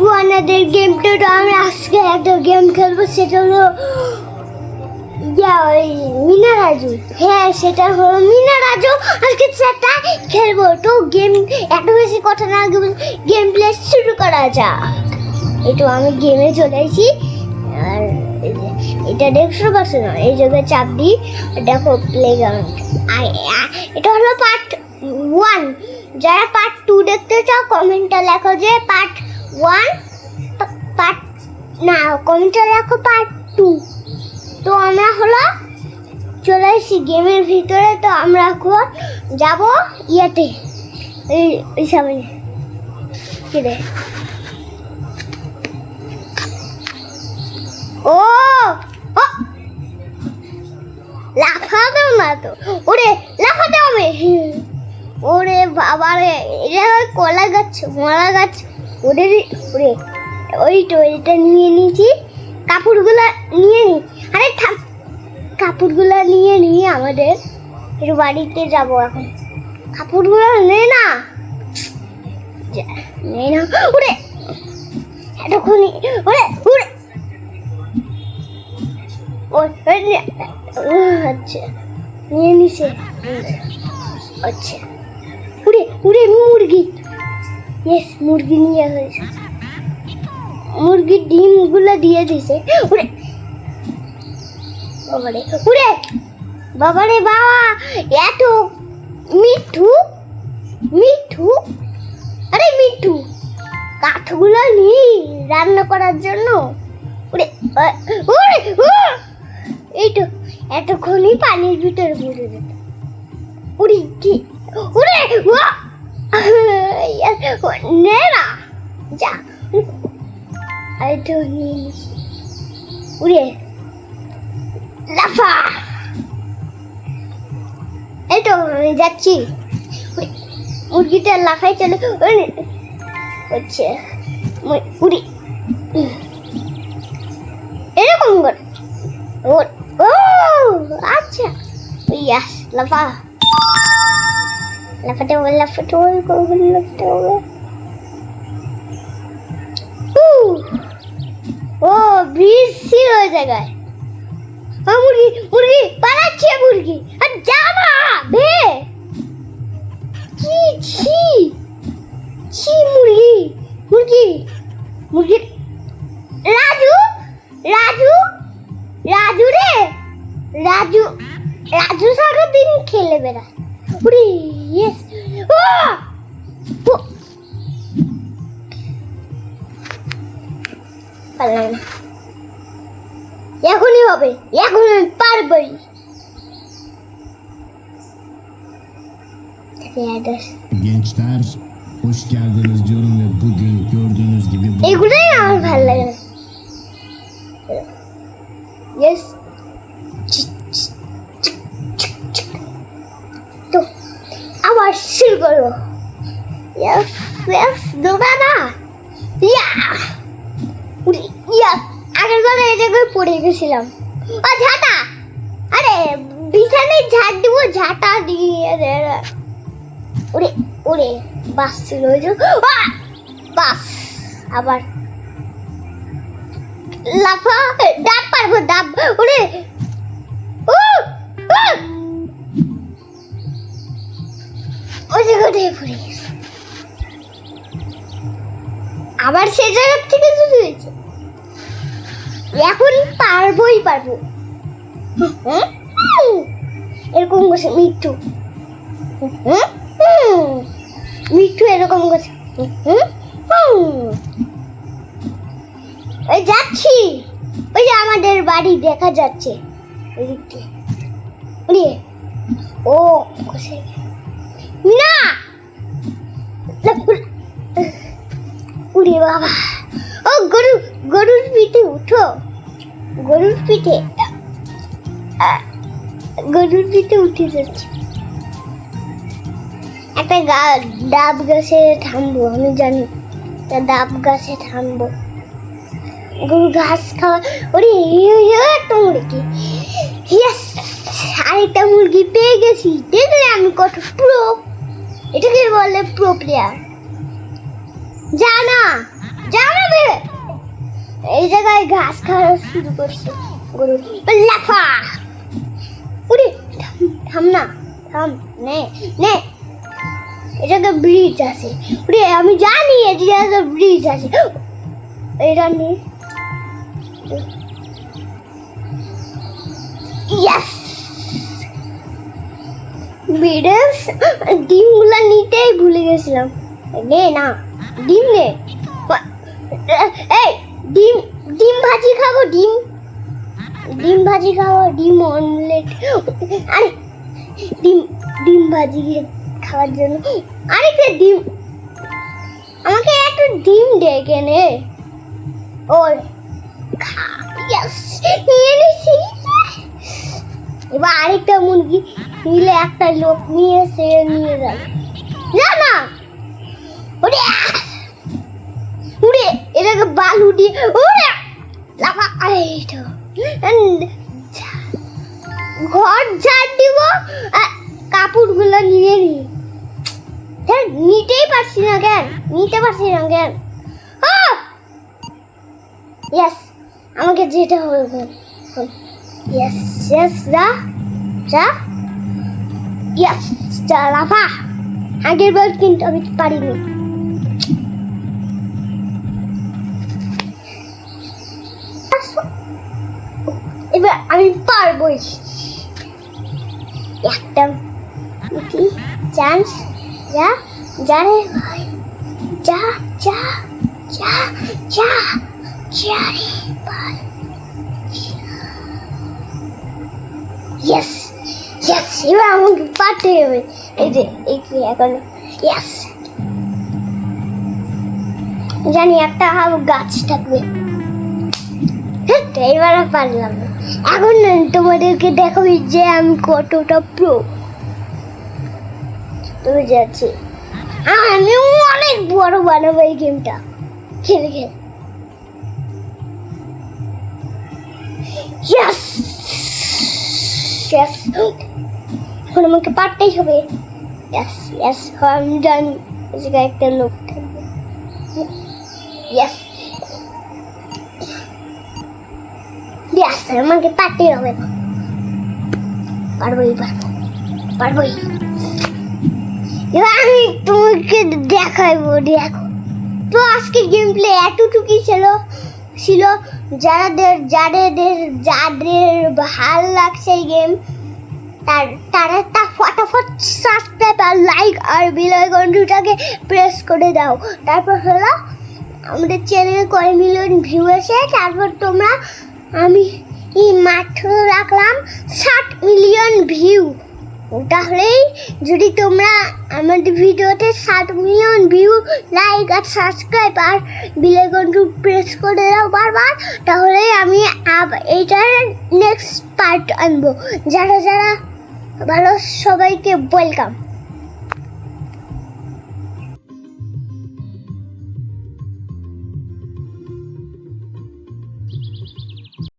Two আনাদের গেমটা তো আমি আজকে একটা গেম খেলব, সেটা হলো মিনা রাজু। হ্যাঁ সেটা হলো মিনা রাজু। আজকে সেটা খেলব। তো গেম এত বেশি কথা না, গেম প্লে শুরু করা যাক। একটু আমি গেমে চলে এসেছি আর এটা দেখছ পাচ্ছ না? এই জায়গায় চাপ দিই। দেখো প্লে গ্রাউন্ড এটা হলো পার্ট ওয়ান যারা পার্ট টু দেখতে চাও কমেন্টে লেখো যে পার্ট ওয়ান পার্ট না কমেন্টে লেখো পার্ট টু তো আমরা হলো চলে এসেছি গেমের ভিতরে, তো আমরা এখন যাব ইয়েতে ওই সামনে। কি রে? ও লাফাতে না তো। ওরে লাফাতে হবে ওরে বাবা রে এটা কলা গাছ মলা গাছ। ওদের ওরে, ওই এটা নিয়ে নিয়েছি, কাপড়গুলো নিয়ে নি। আরে থাম, কাপড়গুলো নিয়ে নিয়ে আমাদের। একটু বাড়িতে যাব এখন। কাপড়গুলো নে না। নে না। ওরে, এতক্ষণ, ওরে ওরে। আচ্ছা নিয়ে নিছে। আচ্ছা। উড়ে উড়ে মুরগি। ইয়েস মুরগি নিয়ে হয়েছে মুরগির ডিমগুলো দিয়ে দিছে উড়ে! বাবারে উড়ে! বাবারে বাবা, এত মিঠু মিঠু, আরে মিঠু, কাঠগুলো নি রান্না করার জন্য। উড়ে উড়ে এই এতক্ষণই পানির ভিতরে পড়ে যেত উড়ি, কি? উড়ে উয়া! নে না যা এই তো। উড়ে লাফা এই তো যাচ্ছি। মুরগিটা লাফাই চলে হচ্ছে উড়ি। এরকম করে। ও আচ্ছা। ইয়াস লাফা। লাফাতে হবে লাফাতে হবে করবে লাফাতে হবে উহ, ও ব্রিজ ছিল ওই জায়গায় ও মুরগি মুরগি পালাচ্ছে মুরগি আর যা না বে কি ছি ছি মুরগি মুরগি মুরগি রাজু রাজু রাজু রে রাজু রাজু সারা দিন খেলে বেড়ায় পারলাম না। এখনই হবে এখন আমি পারবই। Gençler hoş geldiniz diyorum ve bugün gördüğünüz gibi bu এগুলোই আমার ভালো লাগে না। ইয়েস তো আবার শুরু করব। ইয়েস ইয়েস দৌড়া না ইয়া আগের বার এই জায়গায় পড়ে গেছিলাম। আরে দিব দিয়ে দে। বাস ছিল ওই! বাস, আবার। লাফা, ডাব পারব, ডাব। ওরে! ওই পড়ে আবার সে জায়গার থেকে শুরু এখন পারবোই পারব। এরকম হুম? হুম। মিঠু এরকম করছে। ওই যাচ্ছি। ওই যে আমাদের বাড়ি দেখা যাচ্ছে। ওই ও না উড়ে বাবা। ও, গরু, গরুর পিঠে উঠো। গরুর পিঠে গরুর পিঠে উঠে যাচ্ছে। একটা গা, ডাব গাছে থামবো, আমি জানি। একটা ডাব গাছে থামবো। গরু ঘাস খাওয়া, ওরে একটা মুরগি। ইয়েস আরেকটা মুরগি পেয়ে গেছি। দেখলে আমি কত প্রো এটাকে বলে প্রো প্লেয়ার জানা জানা এই জায়গায় ঘাস খাওয়া শুরু করছে। গরু। লাফা। উড়ে, থাম না, থাম, নে নে। এটাকে ব্রিজ আছে। উড়ে, আমি জানি জায়গায় ব্রিজ আছে। এটা নে। ইয়েস বিডেন্স ডিমগুলো নিতেই ভুলে গেছিলাম। নে, না। ডিম নে। এই ডিম ডিম ভাজি খাব, ডিম। ডিম ভাজি খাব, ডিম অমলেট আরে, ডিম ডিম ভাজি খাওয়ার জন্য। আরে আরেকটা ডিম? আমাকে একটু ডিম ডেকে নে ওর এবার আরেকটা মুরগি নিলে একটা লোক নিয়ে, সে নিয়ে যাবে। না না। ওরে উড়ে, এটাকে বালু দিয়ে উড়ে, লাফা And ঘর ঝাড় দিব, আর কাপড়গুলো নিয়ে নি। নিতেই পারছি না কেন? নিতে পারছি না কেন? ইয়েস আমাকে যেতে হবে। ইয়েস ইয়েস যা যা। ইয়েস যা, লাফা। আগের বার কিন্তু আমি পারিনি। আমি পারবই একটা চান্স যা যা রে ভাই। যা যা যা যা যা রে ভাই। ইয়েস ইয়েস এবার আমাকে পারতে হবে এই যে এই কি এখন ইয়েস জানি একটা হাব গাছ থাকবে। হ্যাঁ, এবার পারলাম না। এখন তোমাদেরকে দেখাবি যে আমি কতটা প্রো তুমি যাচ্ছি। আমি অনেক বড় বানাবো এই গেমটা খেলে খেলে। আমাকে পারতেই হবে। ইয়েস আমি জানি। একটা লোক থাকবে। ইয়েস আমাকে পারতেই হবে। পারবোই, পারব এবার আমি তোমাকে দেখো। তো গেম প্লে এতটুকুই ছিল ছিল যাদের যাদের যাদের ভালো লাগছে এই গেম তার, তারা তা ফটাফট সাবস্ক্রাইব আর লাইক আর বেল ঘন্টুটাকে প্রেস করে দাও। তারপর হলো, আমাদের চ্যানেলে কয় মিলিয়ন ভিউ আছে তারপর তোমরা আমি এই মাত্র রাখলাম ষাট মিলিয়ন ভিউ। তাহলেই যদি তোমরা আমাদের ভিডিওতে ষাট মিলিয়ন ভিউ লাইক আর সাবস্ক্রাইব আর বিলেগন্টু প্রেস করে দাও বারবার তাহলে আমি এইটার নেক্সট পার্ট আনব। যারা যারা ভালো, সবাইকে ওয়েলকাম